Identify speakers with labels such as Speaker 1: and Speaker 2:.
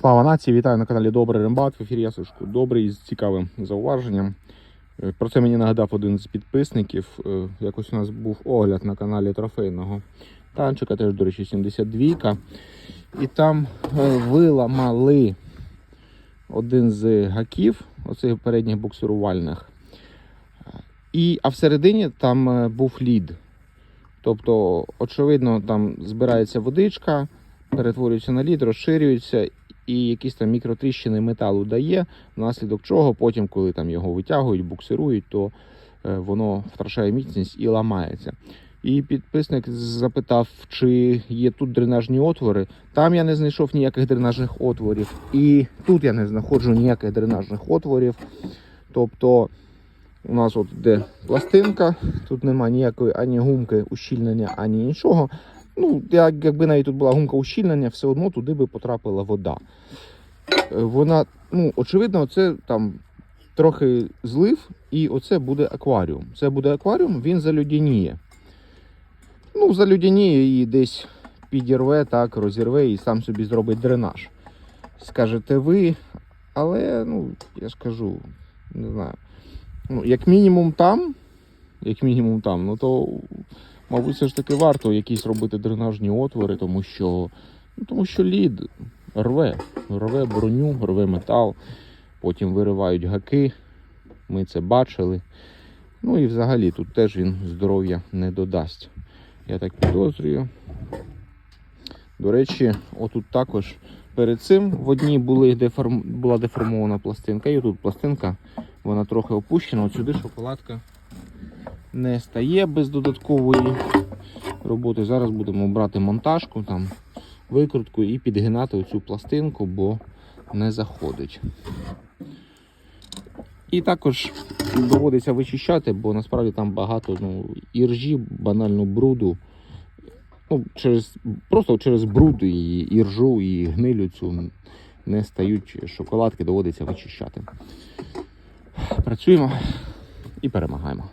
Speaker 1: Слава нації, вітаю на каналі Добрий Рембат. В ефірі я Добрий з цікавим зауваженням. Е, Про це мені нагадав один з підписників. Е, Якось у нас був огляд на каналі трофейного танчика, теж, до речі, 72-ка. І там е, виламали один з гаків, оцих передніх буксирувальних. І, а всередині там був лід. Тобто, очевидно, там збирається водичка, перетворюється на лід, розширюється і якісь там мікротріщини металу дає, внаслідок чого потім, коли там його витягують, буксирують, то е, воно втрачає міцність і ламається. І підписник запитав, чи є тут дренажні отвори. Там я не знайшов ніяких дренажних отворів, і тут я не знаходжу ніяких дренажних отворів. Тобто у нас от де пластинка, тут нема ніякої ані гумки ущільнення, ані нічого. Ну, якби навіть тут була гумка ущільнення, все одно туди би потрапила вода. Е, Вона, ну, очевидно, це там трохи злив, і оце буде акваріум. Це буде акваріум, він залюдяніє. Ну, залюдяніє і десь підірве, так, розірве і сам собі зробить дренаж. Скажете ви, але, ну, я ж кажу, не знаю. Ну, як мінімум там, як мінімум там, ну то Мабуть, все ж таки варто якісь робити дренажні отвори, тому що, ну, тому що лід рве, рве броню, рве метал, потім виривають гаки. Ми це бачили. Ну і взагалі тут теж він здоров'я не додасть. Я так підозрюю. До речі, отут також перед цим в одній були деформ... була деформована пластинка, і тут пластинка, вона трохи опущена. От сюди шоколадка не стає без додаткової роботи. Зараз будемо брати монтажку, там, викрутку і підгинати оцю пластинку, бо не заходить. І також доводиться вичищати, бо насправді там багато ну, іржі, банально бруду. Ну, через, просто через бруд і іржу, і гнилю цю не стають шоколадки, доводиться вичищати. Працюємо і перемагаємо.